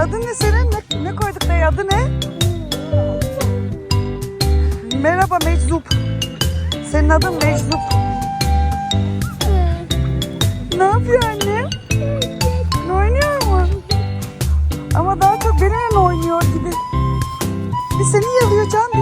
Adın ne senin? Ne, ne koyduk dayı? Adı ne? Merhaba Meczup. Senin adın Meczup. Ne yapıyor anne? Ne oynuyor mu? Ama daha çok benimle oynuyor gibi. Bir seni yalıyor Can,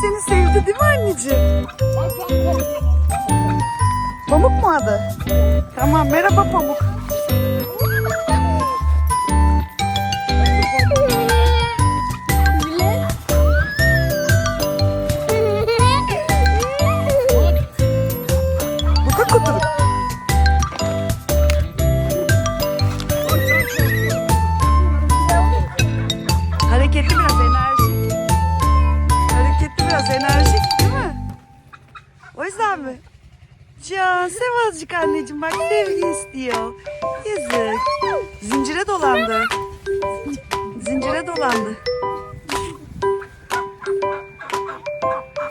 seni sevdi değil mi anneciğim? Pamuk mu adı? Tamam merhaba Pamuk. Biraz enerjik değil mi? O yüzden mi? Can sev azıcık anneciğim bak sevgi istiyor. Yazık. Zincire dolandı. Zincire dolandı.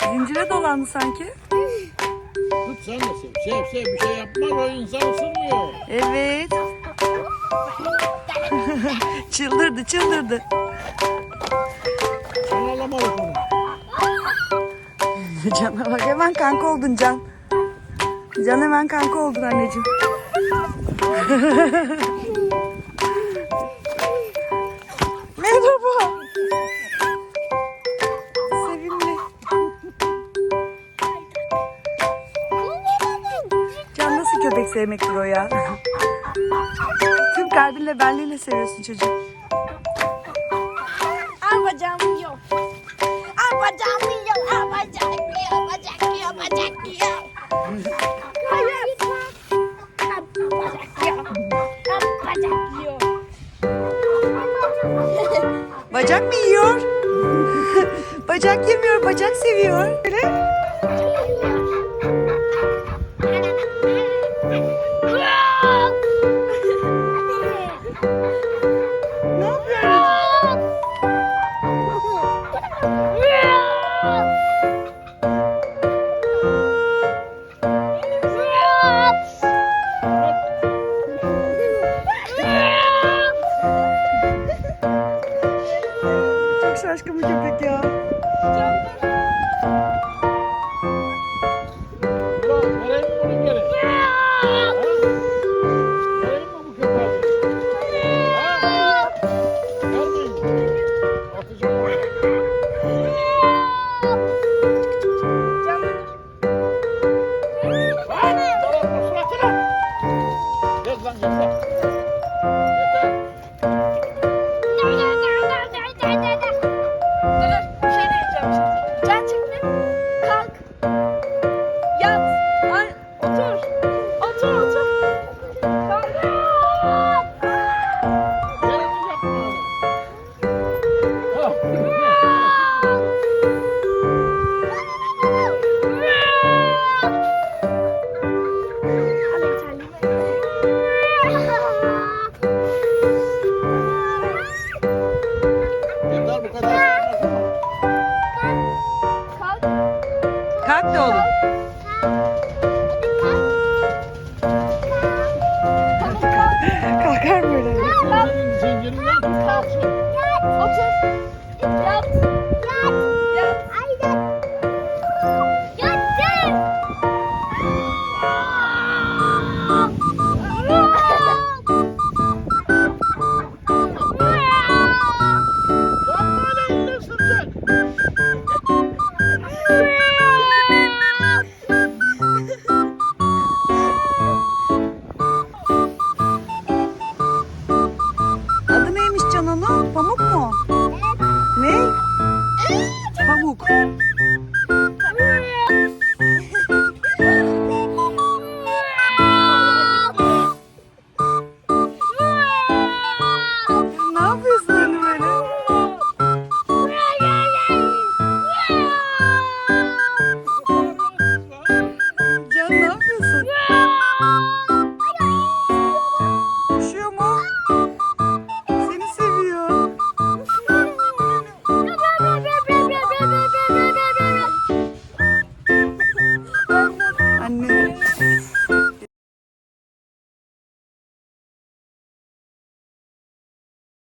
Zincire dolandı sanki. Tut sen de sev. Sev sev bir şey yapmaz o insan ısırmıyor. Evet. çıldırdı çıldırdı. Sen alamadık onu. Can'a bak hemen kanka oldun Can. Can hemen kanka oldun anneciğim. Merhaba. Sevimli. Can nasıl köpek sevmektir o ya? Tüm kalbinle benliğiyle seviyorsun çocuğu. Bacak mı yiyor? bacak yemiyor, bacak seviyor. Öyle. Kalkar mı öyle? Zincirinden kalksın. Otur. Yat. Yat. Pamuk.